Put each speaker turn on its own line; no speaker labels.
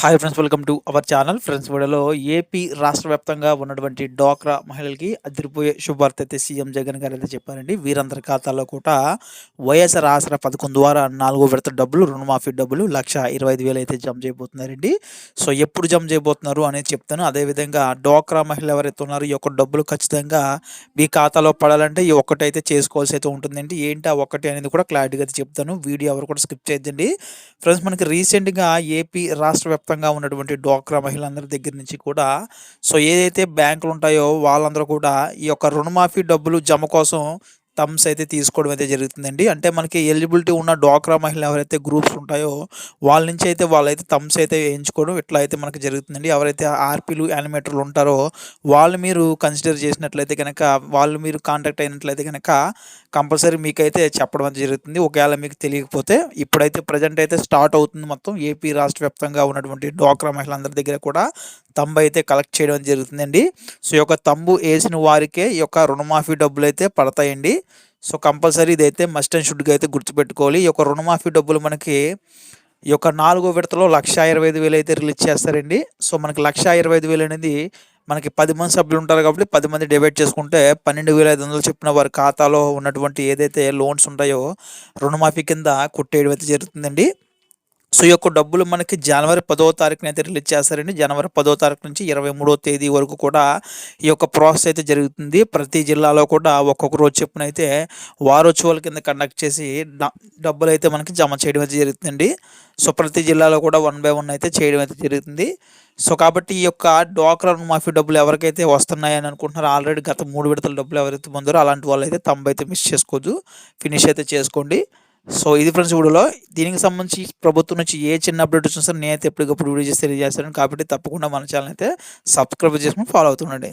Hi friends welcome to our channel friends వీడియోలో AP రాష్ట్ర వ్యాప్తంగా ఉన్నటువంటి డ్వాక్రా మహిళలకి అదిరిపోయే శుభార్త అయితే సీఎం జగన్ గారు అయితే చెప్పారండి. వీరందరి ఖాతాలో కూడా వైఎస్ఆర్ ఆసరా పథకం ద్వారా నాలుగో విడత డబ్బులు రుణమాఫీ డబ్బులు లక్ష ఇరవై ఐదు వేలు అయితే జమ చేయబోతున్నారండి. సో ఎప్పుడు జమ చేయబోతున్నారు అనేది చెప్తాను. అదేవిధంగా డ్వాక్రా మహిళ ఎవరైతే ఉన్నారో ఈ యొక్క డబ్బులు ఖచ్చితంగా మీ ఖాతాలో పడాలంటే ఈ ఒక్కటైతే చేసుకోవాల్సి అయితే ఉంటుందండి. ఏంటి ఆ ఒక్కటి అనేది కూడా క్లారిటీగా చెప్తాను. వీడియో ఎవరు కూడా స్కిప్ చేయొద్దండి. ఫ్రెండ్స్ మనకి రీసెంట్గా ఏపీ రాష్ట్ర వ్యాప్తంగా ఉన్నటువంటి డ్వాక్రా మహిళలందరి దగ్గర నుంచి కూడా సో ఏదైతే బ్యాంకులు ఉంటాయో వాళ్ళందరూ కూడా ఈ యొక్క రుణమాఫీ డబ్బులు జమ కోసం థమ్స్ అయితే తీసుకోవడం అయితే జరుగుతుందండి. అంటే మనకి ఎలిజిబిలిటీ ఉన్న డ్వాక్రా మహిళలు ఎవరైతే గ్రూప్స్ ఉంటాయో వాళ్ళ నుంచి అయితే వాళ్ళైతే థమ్స్ అయితే వేయించుకోవడం ఇట్లా అయితే మనకి జరుగుతుందండి. ఎవరైతే ఆర్పీలు యానిమేటర్లు ఉంటారో వాళ్ళు మీరు కన్సిడర్ చేసినట్లయితే కనుక వాళ్ళు మీరు కాంటాక్ట్ అయినట్లయితే కనుక కంపల్సరీ మీకైతే చెప్పడం జరుగుతుంది. ఒకవేళ మీకు తెలియకపోతే ఇప్పుడైతే ప్రజెంట్ అయితే స్టార్ట్ అవుతుంది మొత్తం. ఏపీ రాష్ట్ర వ్యాప్తంగా ఉన్నటువంటి డ్వాక్రా మహిళలందరి దగ్గర కూడా తంబు అయితే కలెక్ట్ చేయడం జరుగుతుందండి. సో ఈ యొక్క తంబు వేసిన వారికే ఈ యొక్క రుణమాఫీ డబ్బులు అయితే పడతాయండి. సో కంపల్సరీ ఇదైతే మస్ట్ అండ్ షుడ్గా అయితే గుర్తుపెట్టుకోవాలి. ఈ యొక్క రుణమాఫీ డబ్బులు మనకి ఈ యొక్క నాలుగో విడతలో లక్ష ఇరవై ఐదు వేలు అయితే రిలీజ్ చేస్తారండి. సో మనకి లక్ష ఇరవై ఐదు వేలు అనేది మనకి పది మంది సభ్యులు ఉంటారు కాబట్టి పది మంది డివైడ్ చేసుకుంటే పన్నెండు వేల ఐదు వందలు చెప్పిన వారి ఖాతాలో ఉన్నటువంటి ఏదైతే లోన్స్ ఉంటాయో రుణమాఫీ కింద కొట్టేయడం అయితే జరుగుతుందండి. సో ఈ యొక్క డబ్బులు మనకి జనవరి పదో తారీఖున అయితే రిలీజ్ చేస్తారండి జనవరి పదో తారీఖు నుంచి ఇరవై మూడో తేదీ వరకు కూడా ఈ యొక్క ప్రాసెస్ అయితే జరుగుతుంది. ప్రతి జిల్లాలో కూడా ఒక్కొక్క రోజు చెప్పున అయితే వారోత్సవాల కింద కండక్ట్ చేసి డబ్బులు అయితే మనకి జమ చేయడం అయితే జరుగుతుందండి. సో ప్రతి జిల్లాలో కూడా వన్ బై వన్ అయితే చేయడం అయితే జరుగుతుంది. సో కాబట్టి ఈ యొక్క డ్వాక్రా మాఫీ డబ్బులు ఎవరికైతే వస్తున్నాయని అనుకుంటున్నారో ఆల్రెడీ గత మూడు విడతల డబ్బులు ఎవరైతే పొందారో అలాంటి వాళ్ళు అయితే తొంభై మిస్ చేసుకోవద్దు ఫినిష్ అయితే చేసుకోండి. సో ఇది ఫ్రెండ్స్ వీడియోలో. దీనికి సంబంధించి ప్రభుత్వం నుంచి ఏ చిన్న అప్డేట్ వచ్చినా సరే నేనైతే ఎప్పటికప్పుడు వీడియో చేసి తెలియజేస్తాను. కాబట్టి తప్పకుండా మన ఛానల్ అయితే సబ్స్క్రైబ్ చేసుకుని ఫాలో అవుతుండండి.